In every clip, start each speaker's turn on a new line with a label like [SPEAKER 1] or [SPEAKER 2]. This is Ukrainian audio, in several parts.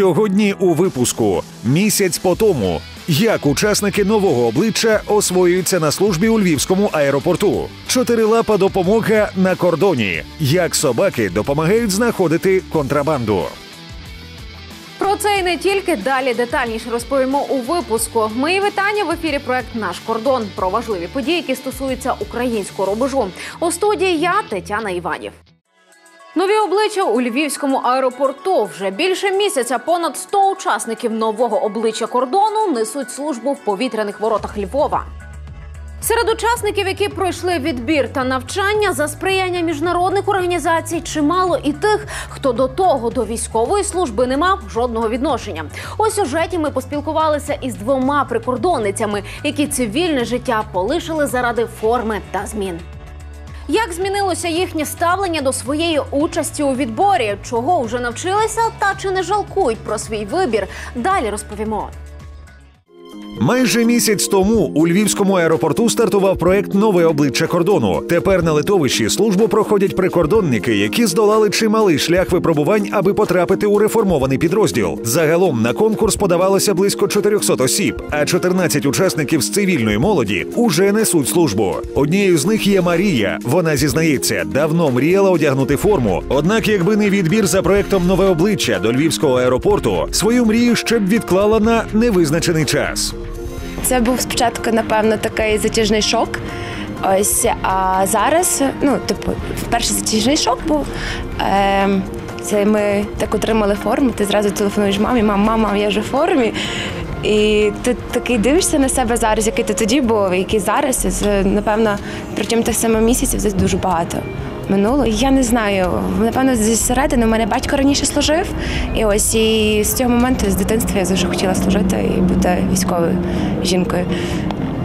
[SPEAKER 1] Сьогодні у випуску місяць по тому, як учасники нового обличчя освоюються на службі у львівському аеропорту, чотирилапа допомога на кордоні, як собаки допомагають знаходити контрабанду.
[SPEAKER 2] Про це і не тільки далі детальніше розповімо у випуску. Мої вітання в ефірі. Проект Наш кордон про важливі події, які стосуються українського рубежу. У студії я Тетяна Іванів. Нові обличчя у львівському аеропорту вже більше місяця. Понад 100 учасників нового обличчя кордону несуть службу в повітряних воротах Львова. Серед учасників, які пройшли відбір та навчання за сприяння міжнародних організацій, чимало і тих, хто до того до військової служби не мав жодного відношення. У сюжеті ми поспілкувалися із двома прикордонницями, які цивільне життя полишили заради форми та змін. Як змінилося їхнє ставлення до своєї участі у відборі? Чого вже навчилися, та чи не жалкують про свій вибір? Далі розповімо.
[SPEAKER 1] Майже місяць тому у львівському аеропорту стартував проект Нове обличчя кордону. Тепер на литовищі службу проходять прикордонники, які здолали чималий шлях випробувань, аби потрапити у реформований підрозділ. Загалом на конкурс подавалося близько 400 осіб, а 14 учасників з цивільної молоді уже несуть службу. Однією з них є Марія. Вона зізнається, давно мріяла одягнути форму. Однак, якби не відбір за проектом Нове обличчя до львівського аеропорту, свою мрію ще б відклала на невизначений час.
[SPEAKER 3] Це був спочатку, напевно, такий затяжний шок. Ось а зараз, ну, типу, перший затяжний шок був. Е, це ми так отримали форму, ти зразу телефонуєш мамі, мам, мама, я вже в формі. І ти такий дивишся на себе зараз, який ти тоді був, який зараз. Це, напевно, протягом тих самих місяців це дуже багато минуло. Я не знаю. Напевно, зі середини у мене батько раніше служив. І ось і з цього моменту з дитинства я завжди хотіла служити і бути військовою жінкою.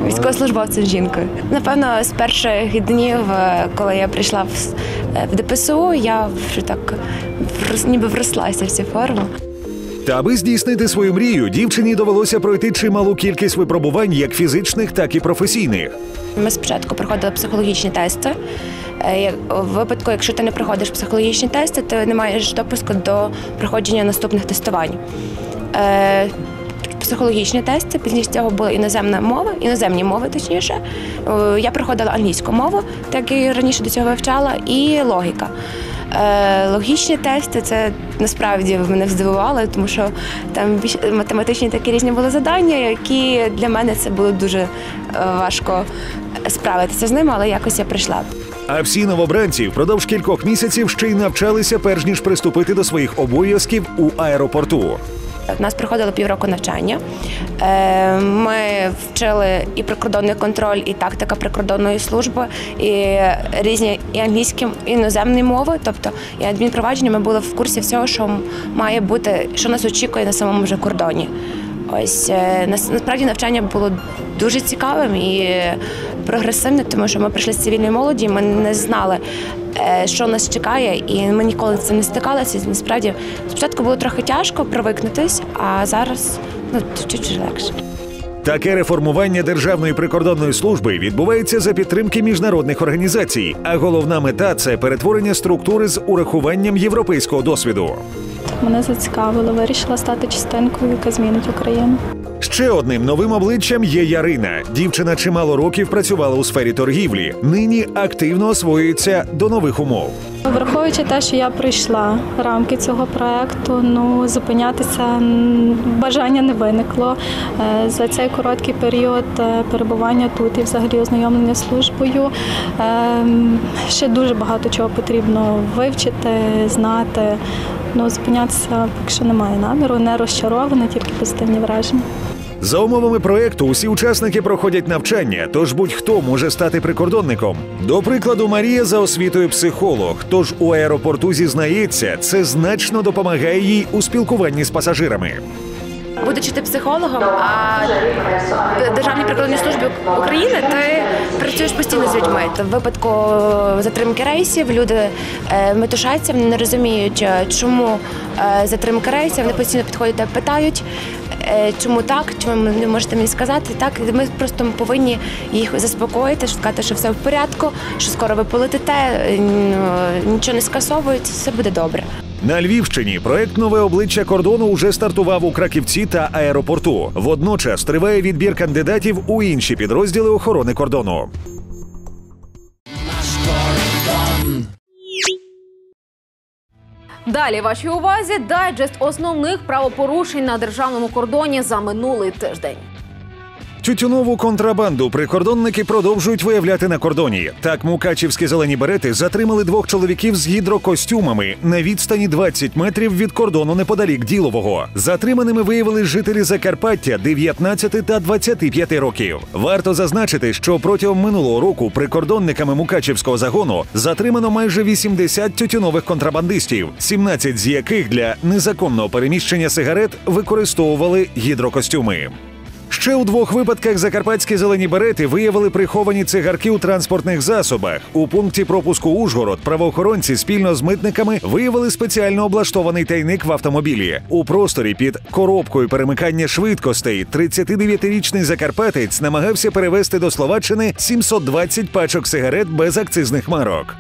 [SPEAKER 3] Військовослужбовцем жінкою. Напевно, з перших днів, е, коли я прийшла в, е, в ДПСУ, я вже так ніби врослася в цю форму.
[SPEAKER 1] Та аби здійснити свою мрію, дівчині довелося пройти чималу кількість випробувань, як фізичних, так і професійних.
[SPEAKER 3] Ми спочатку проходили психологічні тести. Е, В випадку, якщо ти не проходиш психологічні тести, ти не маєш допуску до проходження наступних тестувань. Е, Психологічні тести, пізніше цього була іноземна мова, іноземні мови, точніше. Е, Я проходила англійську мову, так і раніше до цього вивчала, і логіка. Е, Логічні тести це насправді мене здивувало, тому що там більш математичні такі різні були завдання, які для мене це було дуже е, важко справитися з ними, але якось я прийшла.
[SPEAKER 1] А всі новобранці впродовж кількох місяців ще й навчалися, перш ніж приступити до своїх обов'язків у аеропорту.
[SPEAKER 3] У нас проходило півроку навчання. Е, Ми вчили і прикордонний контроль, і тактика прикордонної служби, і різні і англійські, і іноземні мови. Тобто і адмінпровадження ми були в курсі всього, що має бути, що нас очікує на самому вже кордоні. Ось е, насправді навчання було дуже цікавим і прогресивним, тому що ми прийшли з цивільної молоді, ми не знали, е, що нас чекає, і ми ніколи з цим не стикалися. Насправді, спочатку було трохи тяжко привикнутись, а зараз ну чуть-чуть легше.
[SPEAKER 1] Таке реформування Державної прикордонної служби відбувається за підтримки міжнародних організацій, а головна мета це перетворення структури з урахуванням європейського досвіду.
[SPEAKER 4] Мене зацікавило, вирішила стати частинкою, яка змінить Україну.
[SPEAKER 1] Ще одним новим обличчям є Ярина. Дівчина чимало років працювала у сфері торгівлі. Нині активно освоюється до нових умов.
[SPEAKER 4] Враховуючи те, що я пройшла рамки цього проекту, ну зупинятися бажання не виникло. Е, За цей короткий період е, перебування тут і взагалі ознайомлення з службою е, ще дуже багато чого потрібно вивчити, знати. Ну, зупинятися поки що немає наміру, не розчарована, тільки позитивні враження.
[SPEAKER 1] За умовами проекту усі учасники проходять навчання, тож будь-хто може стати прикордонником. До прикладу, Марія за освітою психолог. Тож у аеропорту зізнається, це значно допомагає їй у спілкуванні з пасажирами.
[SPEAKER 3] Будучи ти психологом, а в Державній прикордонній службі України ти працюєш постійно з людьми. В випадку затримки рейсів люди е, метушаться, вони не розуміють, е, чому е, затримки рейсів. Вони постійно підходять та питають, чому так, чому ви не можете мені сказати. Так, ми просто повинні їх заспокоїти, сказати, що все в порядку, що скоро ви полетите, ну, нічого не скасовується, все буде добре.
[SPEAKER 1] На Львівщині проект Нове обличчя кордону уже стартував у Краківці та аеропорту. Водночас триває відбір кандидатів у інші підрозділи охорони кордону.
[SPEAKER 2] Далі вашій увазі дайджест основних правопорушень на державному кордоні за минулий тиждень.
[SPEAKER 1] Тютюнову контрабанду прикордонники продовжують виявляти на кордоні. Так, мукачівські зелені берети затримали двох чоловіків з гідрокостюмами на відстані 20 метрів від кордону неподалік ділового. Затриманими виявили жителі Закарпаття 19 та 25 років. Варто зазначити, що протягом минулого року прикордонниками мукачівського загону затримано майже 80 тютюнових контрабандистів, 17 з яких для незаконного переміщення сигарет використовували гідрокостюми. Ще у двох випадках закарпатські зелені берети виявили приховані цигарки у транспортних засобах. У пункті пропуску Ужгород правоохоронці спільно з митниками виявили спеціально облаштований тайник в автомобілі. У просторі під коробкою перемикання швидкостей 39-річний закарпатець намагався перевезти до Словаччини 720 пачок сигарет без акцизних марок.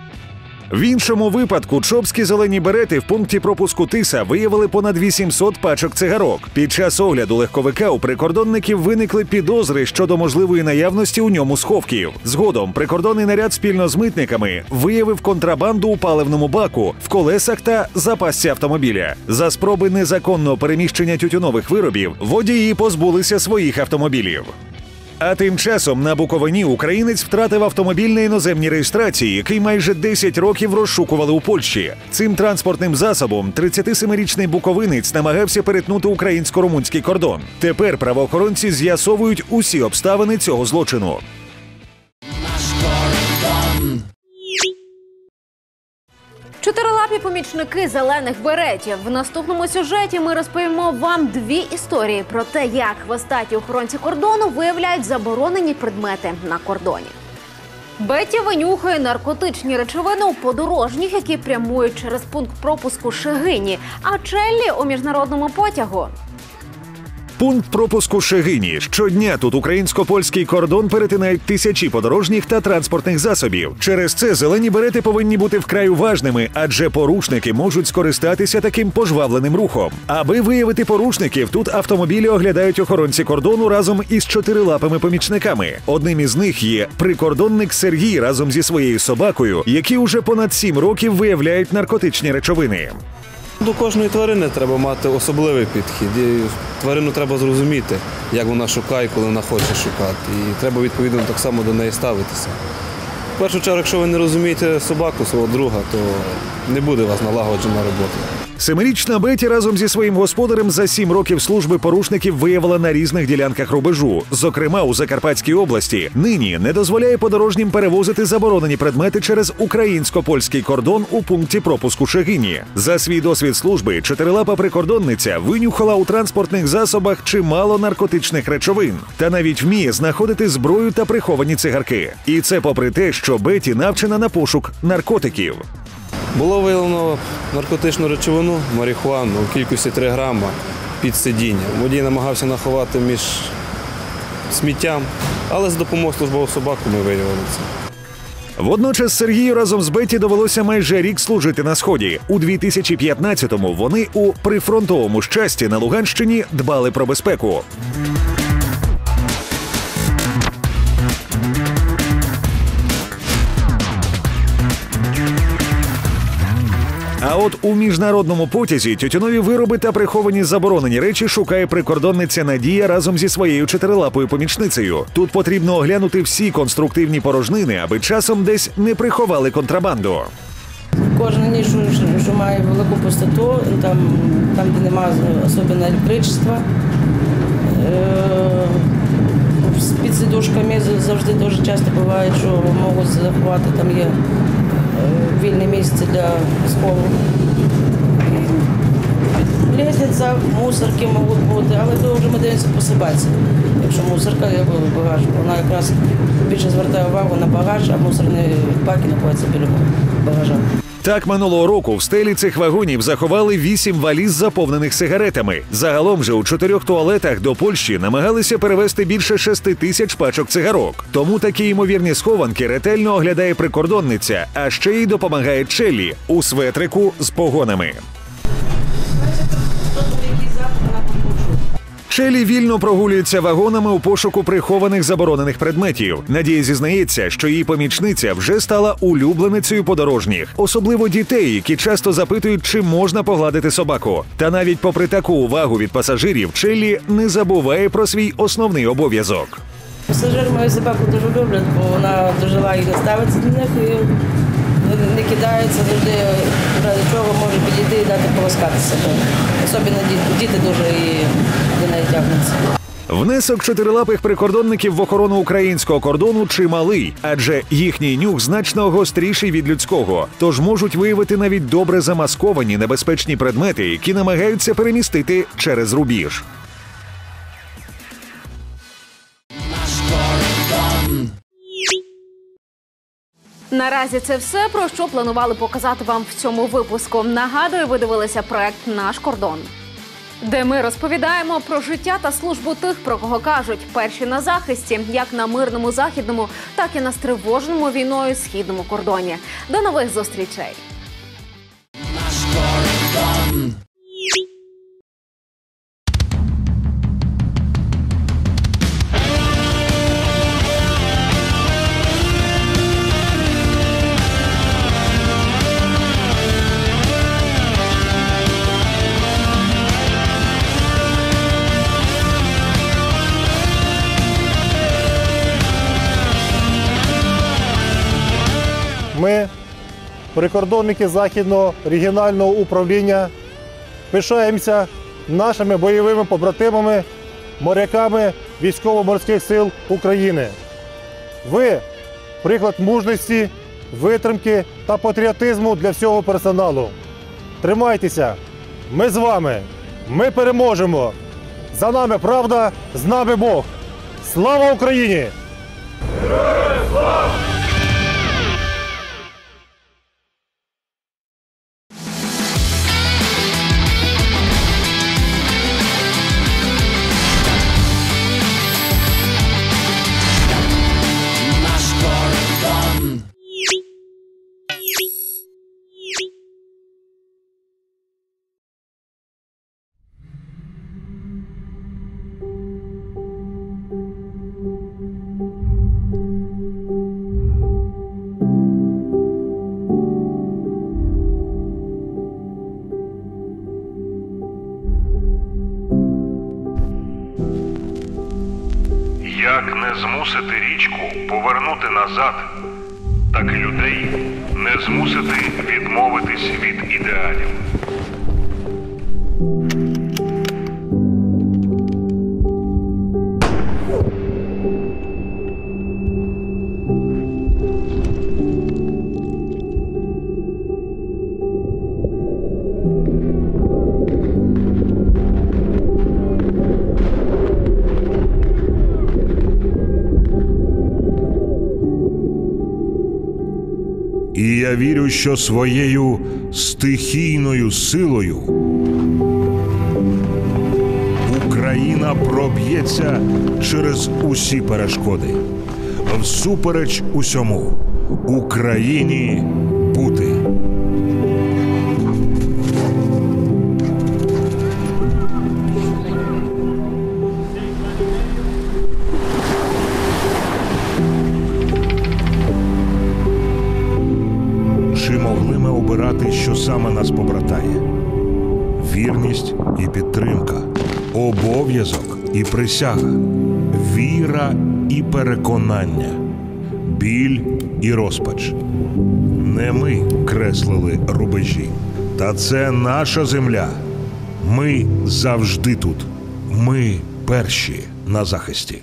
[SPEAKER 1] В іншому випадку чопські зелені берети в пункті пропуску Тиса виявили понад 800 пачок цигарок. Під час огляду легковика у прикордонників виникли підозри щодо можливої наявності у ньому сховків. Згодом прикордонний наряд спільно з митниками виявив контрабанду у паливному баку, в колесах та запасці автомобіля. За спроби незаконного переміщення тютюнових виробів водії позбулися своїх автомобілів. А тим часом на Буковині українець втратив автомобіль на іноземній реєстрації, який майже 10 років розшукували у Польщі. Цим транспортним засобом 37-річний буковинець намагався перетнути українсько-румунський кордон. Тепер правоохоронці з'ясовують усі обставини цього злочину.
[SPEAKER 2] Чотирилапі помічники зелених беретів. В наступному сюжеті ми розповімо вам дві історії про те, як хвостаті охоронці кордону виявляють заборонені предмети на кордоні. Беті винюхає наркотичні речовини у подорожніх, які прямують через пункт пропуску Шегині, а Челлі у міжнародному потягу.
[SPEAKER 1] Пункт пропуску Шегині. Щодня тут українсько-польський кордон перетинають тисячі подорожніх та транспортних засобів. Через це зелені берети повинні бути вкрай уважними, адже порушники можуть скористатися таким пожвавленим рухом. Аби виявити порушників, тут автомобілі оглядають охоронці кордону разом із чотирилапими помічниками. Одним із них є прикордонник Сергій разом зі своєю собакою, які уже понад сім років виявляють наркотичні речовини.
[SPEAKER 5] До кожної тварини треба мати особливий підхід. Тварину треба зрозуміти, як вона шукає, коли вона хоче шукати. І треба відповідно так само до неї ставитися. В першу чергу, якщо ви не розумієте собаку свого друга, то не буде у вас налагоджена робота.
[SPEAKER 1] Семирічна Беті разом зі своїм господарем за сім років служби порушників виявила на різних ділянках рубежу, зокрема у Закарпатській області. Нині не дозволяє подорожнім перевозити заборонені предмети через українсько-польський кордон у пункті пропуску Шегині. За свій досвід служби чотирилапа прикордонниця винюхала у транспортних засобах чимало наркотичних речовин та навіть вміє знаходити зброю та приховані цигарки. І це попри те, що Беті навчена на пошук наркотиків.
[SPEAKER 5] Було виявлено наркотичну речовину марихуану у кількості 3 грама під сидіння. Водій намагався наховати між сміттям, але за допомогою службового собаку ми виявили це.
[SPEAKER 1] Водночас Сергію разом з Беті довелося майже рік служити на сході. У 2015-му вони у прифронтовому щасті на Луганщині дбали про безпеку. А от у міжнародному потязі тютюнові вироби та приховані заборонені речі шукає прикордонниця Надія разом зі своєю чотирилапою помічницею. Тут потрібно оглянути всі конструктивні порожнини, аби часом десь не приховали контрабанду.
[SPEAKER 6] Кожна ніч, що має велику пустоту, там, там де немає особливо електричества. Е, сидушками завжди дуже часто буває, що можуть заховати, там є е, вільне місце для схову. Лестниця, мусорки можуть бути, але то ми дивимося по собаці. Якщо мусорка є багаж, вона якраз більше звертає увагу на багаж, а мусорні баки знаходяться біля багажа.
[SPEAKER 1] Так минулого року в стелі цих вагонів заховали вісім валіз, заповнених сигаретами. Загалом же у чотирьох туалетах до Польщі намагалися перевезти більше шести тисяч пачок цигарок. Тому такі ймовірні схованки ретельно оглядає прикордонниця, а ще й допомагає Челлі у светрику з погонами. Челі вільно прогулюється вагонами у пошуку прихованих заборонених предметів. Надія зізнається, що її помічниця вже стала улюбленицею подорожніх, особливо дітей, які часто запитують, чи можна погладити собаку. Та навіть попри таку увагу від пасажирів, Челі не забуває про свій основний обов'язок.
[SPEAKER 6] Пасажири мою собаку дуже люблять, бо вона дуже лагідно ставиться до них і не кидається завжди, ради чого може підійти і дати полоскатися. Особливо діти, дуже і тягнуться.
[SPEAKER 1] Внесок чотирилапих прикордонників в охорону українського кордону чималий, адже їхній нюх значно гостріший від людського, тож можуть виявити навіть добре замасковані небезпечні предмети, які намагаються перемістити через рубіж.
[SPEAKER 2] Наразі це все про що планували показати вам в цьому випуску. Нагадую, ви дивилися проект Наш кордон. Де ми розповідаємо про життя та службу тих, про кого кажуть, перші на захисті, як на мирному західному, так і на стривоженому війною східному кордоні. До нових зустрічей!
[SPEAKER 7] Ми, прикордонники Західного регіонального управління, пишаємося нашими бойовими побратимами, моряками військово-морських сил України. Ви приклад мужності, витримки та патріотизму для всього персоналу. Тримайтеся! Ми з вами! Ми переможемо! За нами правда, з нами Бог! Слава Україні!
[SPEAKER 8] Як не змусити річку повернути назад, так і людей не змусити відмовитись від ідеалів.
[SPEAKER 9] Вірю, що своєю стихійною силою Україна проб'ється через усі перешкоди. Всупереч усьому Україні бути. Чи могли ми обирати, що саме нас побратає? Вірність і підтримка, обов'язок і присяга, віра і переконання, біль і розпач. Не ми креслили рубежі, та це наша земля. Ми завжди тут. Ми перші на захисті.